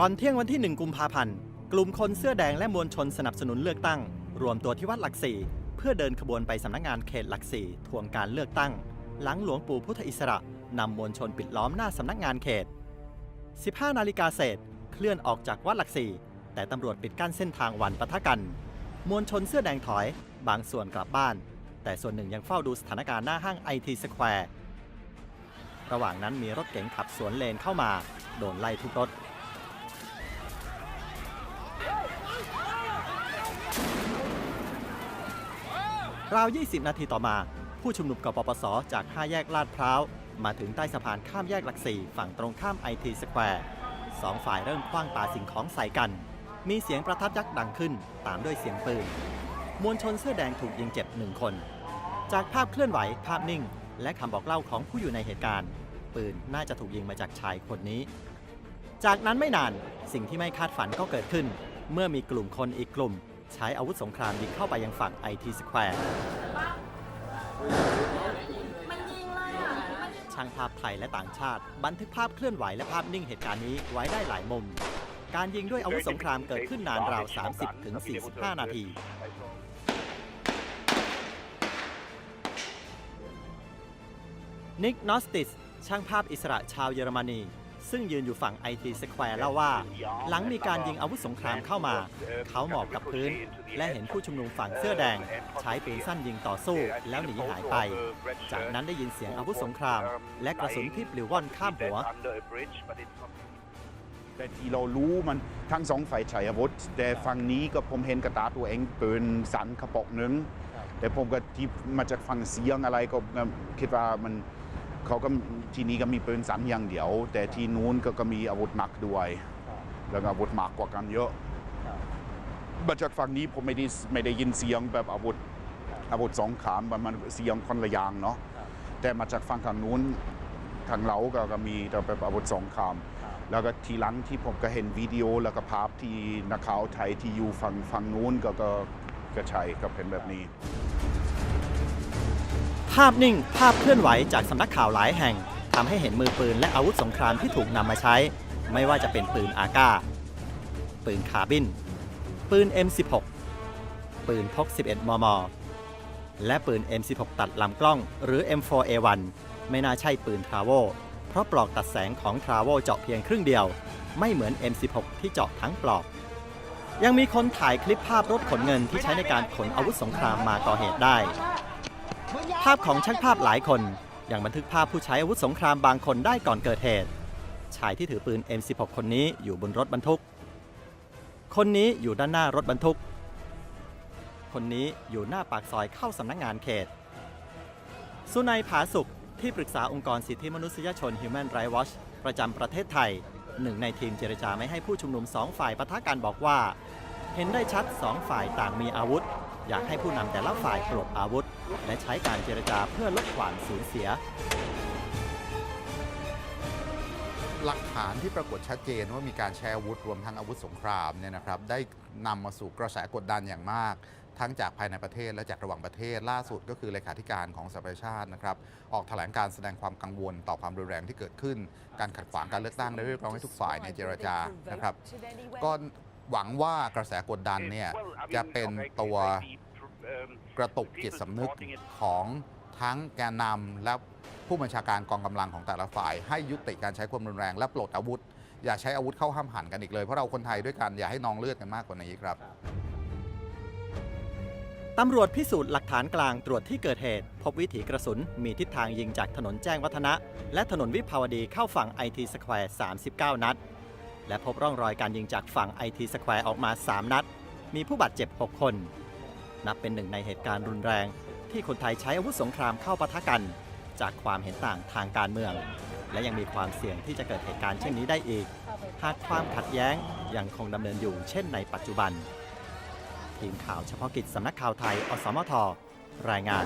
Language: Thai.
ก่อนเที่ยงวันที่ 1 กุมภาพันธ์ กลุ่มคนเสื้อแดงและมวลชนสนับสนุนเลือกตั้ง รวมตัวที่วัดหลักสี่เพื่อเดินขบวนไปสำนักงานเขตหลักสี่ทวงการเลือกตั้ง หลังหลวงปู่พุทธอิสระนำมวลชนปิดล้อมหน้าสำนักงานเขต 15 นาฬิกาเศษเคลื่อนออกจากวัดหลักสี่แต่ตำรวจปิดกั้นเส้นทางวันปะทะกัน มวลชนเสื้อแดงถอย บางส่วนกลับบ้าน แต่ส่วนหนึ่งยังเฝ้าดูสถานการณ์หน้าห้างไอทีสแควร์ระหว่างนั้นมีรถเก๋งขับสวนเลนเข้ามา โดนไล่ทุกรถ ราว 20 นาทีต่อมา ผู้ชุมนุมกปปส จาก 5 แยกลาดพร้าว มาถึงใต้สะพานข้ามแยกหลักสี่ฝั่งตรงข้ามไอทีสแควร์สองฝ่ายเริ่มคว้างปาสิ่งของใส่กัน มีเสียงประทัดยักษ์ดังขึ้น ตามด้วยเสียงปืน มวลชนเสื้อแดงถูกยิงเจ็บหนึ่งคน จากภาพเคลื่อนไหว ภาพนิ่ง และคำบอกเล่าของผู้อยู่ในเหตุการณ์ ปืนน่าจะถูกยิงมาจากชายคนนี้ จากนั้นไม่นานสิ่งที่ไม่คาดฝันก็เกิดขึ้น เมื่อมีกลุ่มคนอีกกลุ่ม ใช้อาวุธสงครามยิงเข้าไปยังฝั่งไอทีสแควร์ช่างภาพไทยและต่างชาติ บันทึกภาพเคลื่อนไหวและภาพนิ่งเหตุการณ์นี้ไว้ได้หลายมุม การยิงด้วยอาวุธสงครามเกิดขึ้นนานราว 30ถึง45 นาทีนิกนอสติส ช่างภาพอิสระชาวเยอรมนี ซึ่งยืนอยู่ฝั่งไอทีสแควร์เล่าว่า หลังมีการยิงอาวุธสงครามเข้ามา เขาหมอบกับพื้น และเห็นผู้ชุมนุมฝั่งเสื้อแดง ใช้ปืนสั้นยิงต่อสู้ แล้วหนีหายไป จากนั้นได้ยินเสียงอาวุธสงคราม และกระสุนที่ปลิวว่อนข้ามหัว แต่ที่เรารู้มันทั้งสองฝ่ายใช้อาวุธ แต่ฝั่งนี้ก็ผมเห็นกระตาตัวเองปืนสันกระบอกหนึ่งแต่ผมก็ที่มาจากฟังเสียงอะไรก็คิดว่ามัน เขาก็ที่นี้ก็มีปืนสันอย่างเดียว แต่ที่นู้นก็ก็มีอาวุธหนักด้วย แล้วก็อาวุธหนักกว่ากันเยอะมาจากฝั่งนี้ผมไม่ได้ไม่ได้ยินเสียงแบบอาวุธอาวุธสองขามมันมันเสียงคนละอย่างเนาะแต่มาจากฝั่งทางนู้นทางเราก็ก็มีแต่แบบอาวุธสองขามแล้วก็ทีหลังที่ผมก็เห็นวิดีโอแล้วก็ภาพที่นักข่าวไทยที่อยู่ฝั่งฝั่งนู้นก็ก็ก็ใช่ก็เป็นแบบนี้ ภาพนิ่ง ภาพเคลื่อนไหวจากสำนักข่าวหลายแห่งทำให้เห็นมือปืนและอาวุธสงครามที่ถูกนำมาใช้ ไม่ว่าจะเป็นปืนอาก้าปืนคาบิน ปืน M16 ปืนพก 11 มม และปืน M16 ตัดลำกล้อง หรือ M4A1 ไม่น่าใช่ปืนทราโวเพราะปลอกตัดแสงของทราโวเจาะเพียงครึ่งเดียว ไม่เหมือน M16 ที่เจาะทั้งปลอก ยังมีคนถ่ายคลิปภาพรถขนเงินที่ใช้ในการขนอาวุธสงครามมาก่อเหตุได้ ภาพของช่างภาพหลายคนยังบันทึกภาพผู้ใช้อาวุธสงครามบางคนได้ก่อนเกิดเหตุ ชายที่ถือปืน M16 คนนี้อยู่บนรถบรรทุก คนนี้อยู่ด้านหน้ารถบรรทุก คนนี้อยู่หน้าปากซอยเข้าสำนักงงานเขต สุนัยผาสุขที่ปรึกษาองค์กรสิทธิมนุษยชน Human Rights Watch ประจำประเทศไทย หนึ่งในทีมเจรจาไม่ให้ผู้ชุมนุมสองฝ่ายปะทะกันบอกว่า เห็นได้ชัดสองฝ่ายต่างมีอาวุธ อยากให้ผู้นำแต่ละฝ่ายปลดอาวุธ และใช้การเจรจาเพื่อลดความสูญเสีย หลักฐานที่ปรากฏชัดเจนว่ามีการใช้อาวุธรวมทั้งอาวุธสงครามเนี่ยนะครับได้นำมาสู่กระแสกดดันอย่างมาก ทั้งจากภายในประเทศและจากระหว่างประเทศ ล่าสุดก็คือเลขาธิการของสหประชาชาตินะครับออกแถลงการแสดงความกังวลต่อความรุนแรงที่เกิดขึ้น การขัดขวางการเลือกตั้งและเรียกร้องให้ทุกฝ่ายในยเจรจานะครับก็ หวังว่ากระแสกดดันเนี่ยจะเป็นตัวกระตุกจิตสำนึกของทั้งแกนนำและผู้บัญชาการกองกำลังของแต่ละฝ่าย ให้ยุติการใช้ความรุนแรงและปลดอาวุธ อย่าใช้อาวุธเข้าห้ามหันกันอีกเลย เพราะเราคนไทยด้วยกันอย่าให้นองเลือดกันมากกว่านี้ครับตำรวจพิสูจน์หลักฐานกลางตรวจที่เกิดเหตุ พบวิถีกระสุนมีทิศทางยิงจากถนนแจ้งวัฒนะ และถนนวิภาวดีเข้าฝั่งไอทีสแควร์39 นัด และพบร่องรอยการยิงจากฝั่งไอทีสแควร์ออกมา 3 นัด มีผู้บาดเจ็บ 6 คน นับเป็นหนึ่งในเหตุการณ์รุนแรง ที่คนไทยใช้อาวุธสงครามเข้าปะทะกัน จากความเห็นต่างทางการเมือง และยังมีความเสี่ยงที่จะเกิดเหตุการณ์เช่นนี้ได้อีก หากความขัดแย้งยังคงดำเนินอยู่เช่นในปัจจุบัน ทีมข่าวเฉพาะกิจสำนักข่าวไทย อสมท รายงาน